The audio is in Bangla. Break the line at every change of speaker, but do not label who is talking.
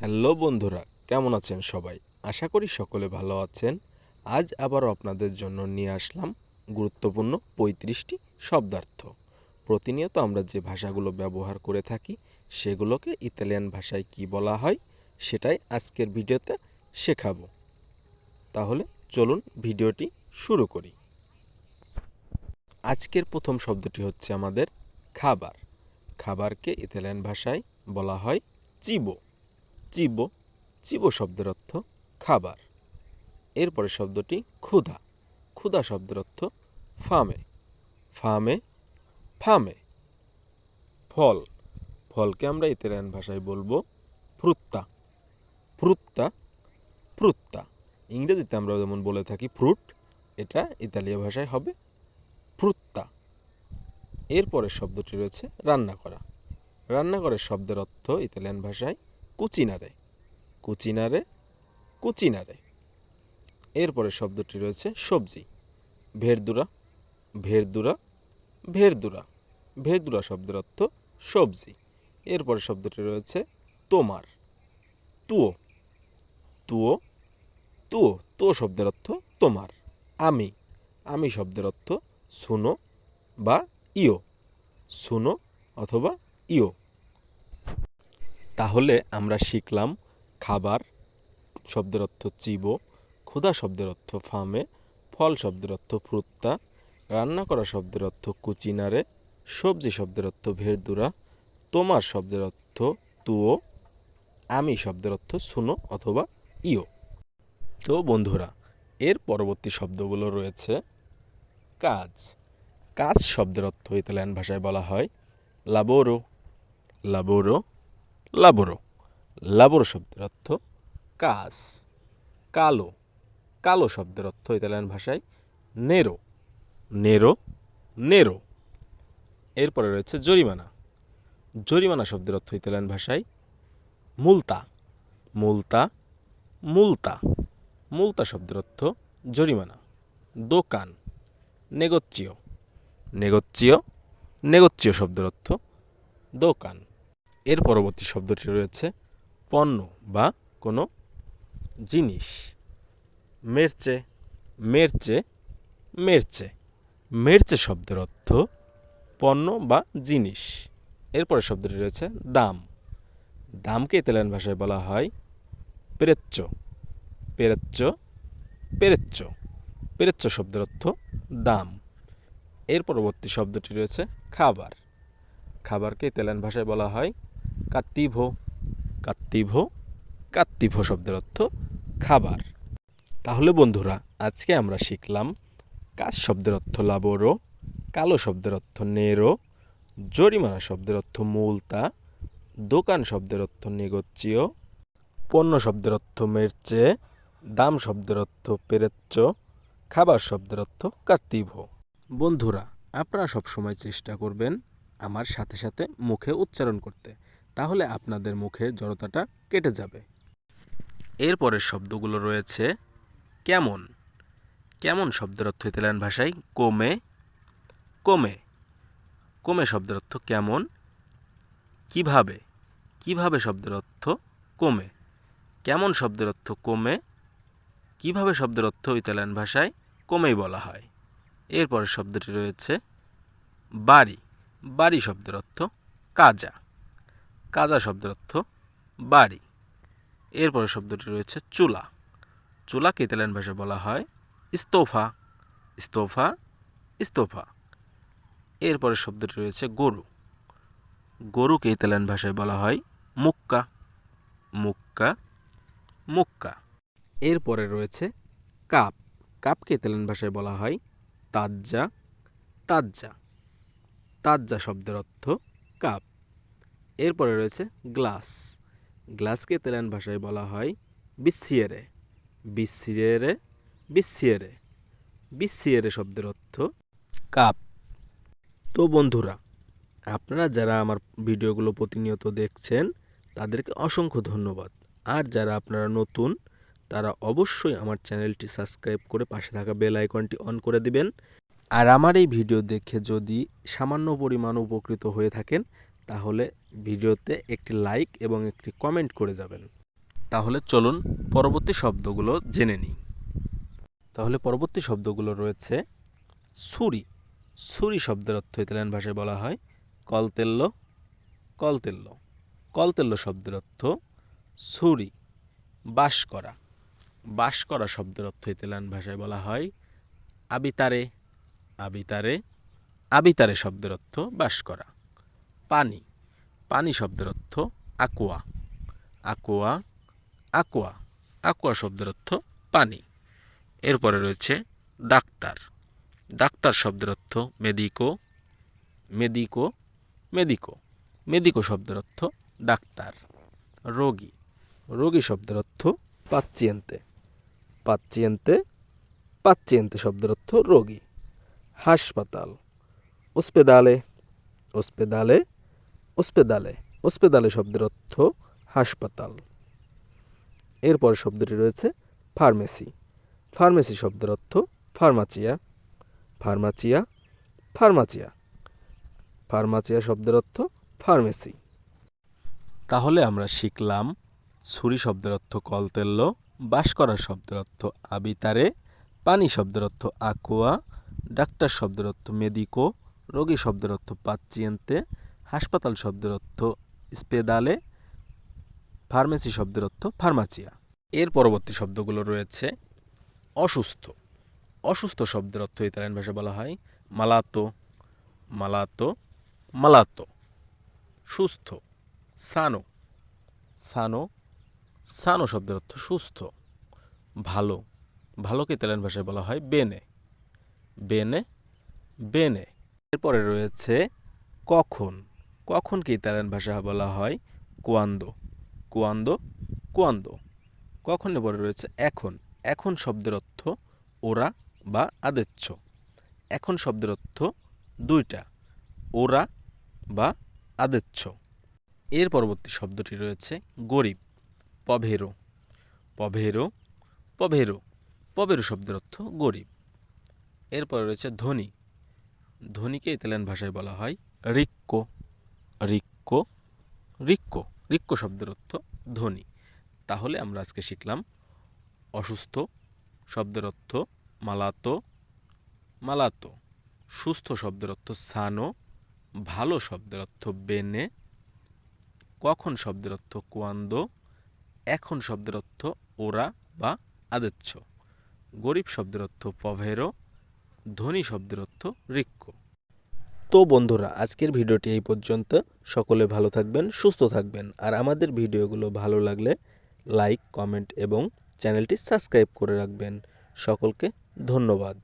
হ্যালো বন্ধুরা, কেমন আছেন সবাই? আশা করি সকলে ভালো আছেন। আজ আবারও আপনাদের জন্য নিয়ে আসলাম গুরুত্বপূর্ণ পঁয়ত্রিশটি শব্দার্থ। প্রতিনিয়ত আমরা যে ভাষাগুলো ব্যবহার করে থাকি, সেগুলোকে ইতালিয়ান ভাষায় কি বলা হয়, সেটাই আজকের ভিডিওতে শেখাবো। তাহলে চলুন ভিডিওটি শুরু করি। আজকের প্রথম শব্দটি হচ্ছে আমাদের খাবার। খাবারকে ইতালিয়ান ভাষায় বলা হয় চিবো। চিবো, চিব শব্দের অর্থ খাবার। এরপরে শব্দটি ক্ষুধা। ক্ষুধা শব্দের অর্থ ফামে। ফামে ফামে। ফল। ফলকে আমরা ইতালিয়ান ভাষায় বলব ফ্রুত্তা ফ্রুত্তা ফ্রুত্তা ইংরেজিতে আমরা যেমন বলে থাকি ফ্রুট, এটা ইতালীয় ভাষায় হবে ফ্রুত্তা এরপরের শব্দটি রয়েছে রান্না করা। রান্না করার শব্দের অর্থ ইতালিয়ান ভাষায় কুচিনারে। কুচিনারে কুচিনারে। এরপরে শব্দটি রয়েছে সবজি। ভেরদুরা ভেরদুরা ভেরদুরা। ভেরদুরা শব্দের অর্থ সবজি। এরপরে শব্দটি রয়েছে তোমার। তুও তুও তুও তুও শব্দের অর্থ তোমার। আমি। আমি শব্দের অর্থ শুনো বা ইও শুনো অথবা ইও তাহলে আমরা শিখলাম খাবার শব্দের অর্থ চিবো, ক্ষুধা শব্দের অর্থ ফামে, ফল শব্দের অর্থ ফ্রুত্তা রান্না করা শব্দের অর্থ কুচিনারে, সবজি শব্দের অর্থ ভেরদুরা তোমার শব্দের অর্থ তুও আমি শব্দের অর্থ শুনো অথবা ইও তো বন্ধুরা, এর পরবর্তী শব্দগুলো রয়েছে কাজ। কাজ শব্দের অর্থ ইতালিয়ান ভাষায় বলা হয় লাবোরো লাবোরো লাবোরো লাবোরো শব্দের অর্থ কাজ কালো। কালো শব্দের অর্থ ইতালিয়ান ভাষায় নেরো। নেরো? নেরো। এরপরে রয়েছে জরিমানা। জরিমানা শব্দের অর্থ ইতালিয়ান ভাষায় মুলতা। মুলতা? মুলতা। মুলতা শব্দের অর্থ জরিমানা। দোকান। নেগোচ্চিও। নেগোচ্চিও? নেগোচ্চিও শব্দের অর্থ দোকান। এর পরবর্তী শব্দটি রয়েছে পণ্য বা কোনো জিনিস। মেরচে মেরচে মেরচে। মেরচে শব্দের অর্থ পণ্য বা জিনিস। এরপরে শব্দটি রয়েছে দাম। দামকে ইতালিয়ান ভাষায় বলা হয় পেরেচ্চ। পেরেচ্চ পেরেচ্চ। পেরেচ্চ শব্দের অর্থ দাম। এর পরবর্তী শব্দটি রয়েছে খাবার। খাবারকে ইতালিয়ান ভাষায় বলা হয় কাত্তিভো কাত্তিভো কাত্তিভো শব্দের অর্থ খাবার। তাহলে বন্ধুরা, আজকে আমরা শিখলাম কাজ শব্দের অর্থ লাবোরো কালো শব্দের অর্থ নেরো জরিমানা শব্দের অর্থ মূলতা, দোকান শব্দের অর্থ নেগোচ্চিও পণ্য শব্দের অর্থ মেরচে, দাম শব্দের অর্থ পেরেচ্চ খাবার শব্দের অর্থ কাত্তিভো। বন্ধুরা, আপনারা সবসময় চেষ্টা করবেন আমার সাথে সাথে মুখে উচ্চারণ করতে। তাহলে আপনাদের মুখের জড়তাটা কেটে যাবে। এরপরের শব্দগুলো রয়েছে, কেমন? কেমন শব্দের অর্থ ইতালিয়ান ভাষায় কমে কমে কমে শব্দের অর্থ কেমন? কীভাবে? কীভাবে শব্দের অর্থ কমে কেমন শব্দের অর্থ কমে কীভাবে শব্দের অর্থ ইতালিয়ান ভাষায় কমেই বলা হয়? এরপরের শব্দটি রয়েছে, বাড়ি। বাড়ি শব্দের অর্থ কাজা। কাজা শব্দের অর্থ বাড়ি। এরপরে শব্দটি রয়েছে চুলা। চুলাকে ইতালিয়ান ভাষায় বলা হয় ইস্তোফা। ইস্তোফা ইস্তোফা। এরপরে শব্দটি রয়েছে গরু। গরুকে ইতালিয়ান ভাষায় বলা হয় মুক্কা। মুক্কা মুক্কা। এরপরে রয়েছে কাপ। কাপকে ইতালিয়ান ভাষায় বলা হয় তাজ্জা। তাজ্জা। তাজ্জা শব্দের অর্থ কাপ। এরপরে রয়েছে গ্লাস। গ্লাসকে ইতালিয়ান ভাষায় বলা হয় বিসিয়েরে বিসিয়েরে বিসিয়েরে বিসিয়েরে শব্দের অর্থ কাপ। তো বন্ধুরা, আপনারা যারা আমার ভিডিওগুলো প্রতিনিয়ত দেখছেন, তাদেরকে অসংখ্য ধন্যবাদ। আর যারা আপনারা নতুন, তারা অবশ্যই আমার চ্যানেলটি সাবস্ক্রাইব করে পাশে থাকা বেল আইকনটি অন করে দিবেন। আর আমার এই ভিডিও দেখে যদি সামান্য পরিমাণ উপকৃত হয়ে থাকেন তাহলে ভিডিওতে একটি লাইক এবং একটি কমেন্ট করে যাবেন। তাহলে চলুন পরবর্তী শব্দগুলো জেনে নিই। তাহলে পরবর্তী শব্দগুলো রয়েছে ছুরি। ছুরি শব্দের অর্থ ইতালিয়ান ভাষায় বলা হয় কলতেল্য কলতেল্য কলতেল্য শব্দের অর্থ ছুরি, বাস করা। বাস করা শব্দের অর্থ ইতালিয়ান ভাষায় বলা হয় আবিতারে। আবিতারে আবিতারে শব্দের অর্থ বাস করা। পানি। পানি শব্দের অর্থ আকুয়া আকুয়া আকুয়া আকুয়া শব্দের অর্থ পানি। এরপরে রয়েছে ডাক্তার। ডাক্তার শব্দের অর্থ মেদিকো মেদিকো মেদিকো মেদিকো শব্দের অর্থ ডাক্তার। রোগী। রোগী শব্দের অর্থ পাচ্চিয়েন্তে পাচ্চিয়েন্তে পাচ্চিয়েন্তে শব্দের অর্থ রোগী। হাসপাতাল। ওসপেদালে ওসপেদালে ওসপেদালে ওসপেদালে শব্দের অর্থ হাসপাতাল। এরপর শব্দটি রয়েছে ফার্মেসি। ফার্মেসি শব্দের অর্থ ফার্মাচিয়া। ফার্মাচিয়া ফার্মাচিয়া। ফার্মাচিয়া শব্দের অর্থ ফার্মেসি। তাহলে আমরা শিখলাম ছুরি শব্দের অর্থ কলতেল্য বাস করা শব্দের অর্থ আবিতারে, পানি শব্দের অর্থ আকুয়া, ডাক্তার শব্দের অর্থ মেদিকো, রোগী শব্দের অর্থ পাচ্চিয়েন্তে হাসপাতাল শব্দের অর্থ স্পেদালে, ফার্মেসি শব্দের অর্থ ফার্মাচিয়া এর পরবর্তী শব্দগুলো রয়েছে অসুস্থ। অসুস্থ শব্দের অর্থ ইতালিয়ান ভাষায় বলা হয় মালাতো মালাতো মালাতো। সুস্থ, সানো। সানো সানো শব্দের অর্থ সুস্থ। ভালো, ভালোকে ইতালিয়ান ভাষায় বলা হয় বেনে। বেনে বেনে। এরপরে রয়েছে কখন। কখনকে ইতালিয়ান ভাষায় বলা হয়? কোয়ান্দো। কোয়ান্দো? কোয়ান্দো। কখনের পরে রয়েছে? এখন। এখন শব্দের অর্থ ওরা বা আদেচ্ছ। এখন শব্দের অর্থ দুইটা। ওরা বা আদেচ্ছ। এর পরবর্তী শব্দটি রয়েছে গরিব। পভেরো। পভেরো? পভেরো। পভেরো শব্দের অর্থ গরিব। এরপরে রয়েছে ধনী। ধনীকে ইতালিয়ান ভাষায় বলা হয় রিক্কো। রিক্কো, রিক্ক, রিক্কো শব্দের অর্থ ধনী। তাহলে আমরা আজকে শিখলাম অসুস্থ শব্দের অর্থ মালাতো মালাতো। সুস্থ শব্দের অর্থ সানো, ভালো শব্দের অর্থ বেনে। কখন শব্দের অর্থ কোয়ান্দো, এখন শব্দের অর্থ ওরা বা আদেচ্ছ। গরিব শব্দের অর্থ পভেরো, ধনী শব্দের অর্থ রিক্কো। তো বন্ধুরা, আজকের ভিডিওটি এই পর্যন্ত। সকলে ভালো থাকবেন, সুস্থ থাকবেন। আর আমাদের ভিডিওগুলো ভালো লাগলে লাইক, কমেন্ট এবং চ্যানেলটি সাবস্ক্রাইব করে রাখবেন। সকলকে ধন্যবাদ।